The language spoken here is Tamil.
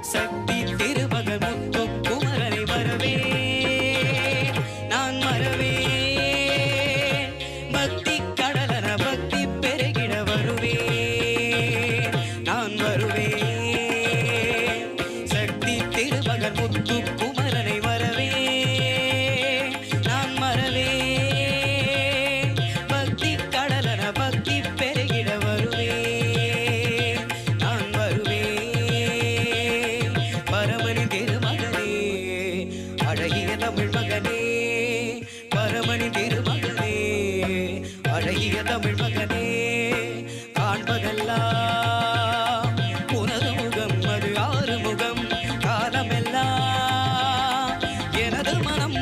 சக்தி திருவக முத்து குமரனை வரவே நான் மறவே. பக்தி கடலன பக்தி பெருகிட வருவே நான் வருவே. சக்தி திருவகர் முத்து தமிழ் மகனே பரமணி திருமகனே அழகிய தமிழ் மகனே காண்பதெல்லாம் உனது முகம் அது ஆறு முகம் காலமெல்லாம் எனது மனம்